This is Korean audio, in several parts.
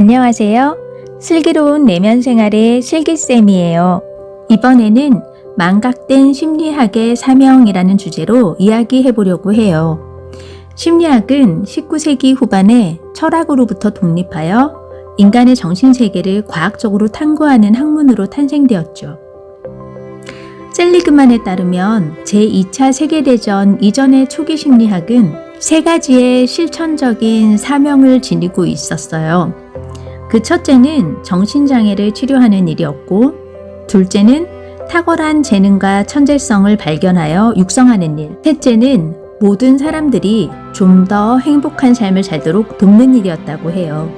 안녕하세요. 슬기로운 내면 생활의 슬기쌤이에요. 이번에는 망각된 심리학의 사명이라는 주제로 이야기해 보려고 해요. 심리학은 19세기 후반에 철학으로부터 독립하여 인간의 정신세계를 과학적으로 탐구하는 학문으로 탄생되었죠. 셀리그만에 따르면 제2차 세계대전 이전의 초기 심리학은 세 가지의 실천적인 사명을 지니고 있었어요. 그 첫째는 정신장애를 치료하는 일이었고, 둘째는 탁월한 재능과 천재성을 발견하여 육성하는 일, 셋째는 모든 사람들이 좀 더 행복한 삶을 살도록 돕는 일이었다고 해요.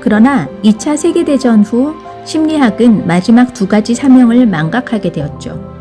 그러나 2차 세계대전 후 심리학은 마지막 두 가지 사명을 망각하게 되었죠.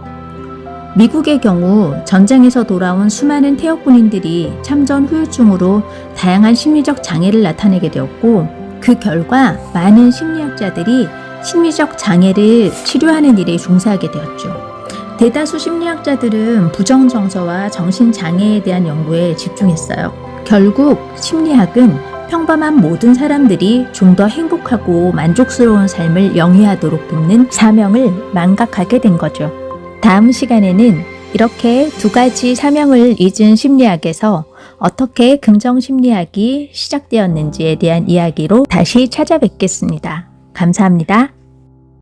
미국의 경우 전쟁에서 돌아온 수많은 태역 군인들이 참전 후유증으로 다양한 심리적 장애를 나타내게 되었고 그 결과 많은 심리학자들이 심리적 장애를 치료하는 일에 종사하게 되었죠. 대다수 심리학자들은 부정 정서와 정신 장애에 대한 연구에 집중했어요. 결국 심리학은 평범한 모든 사람들이 좀 더 행복하고 만족스러운 삶을 영위하도록 돕는 사명을 망각하게 된 거죠. 다음 시간에는 이렇게 두 가지 사명을 잊은 심리학에서 어떻게 긍정 심리학이 시작되었는지에 대한 이야기로 다시 찾아뵙겠습니다. 감사합니다.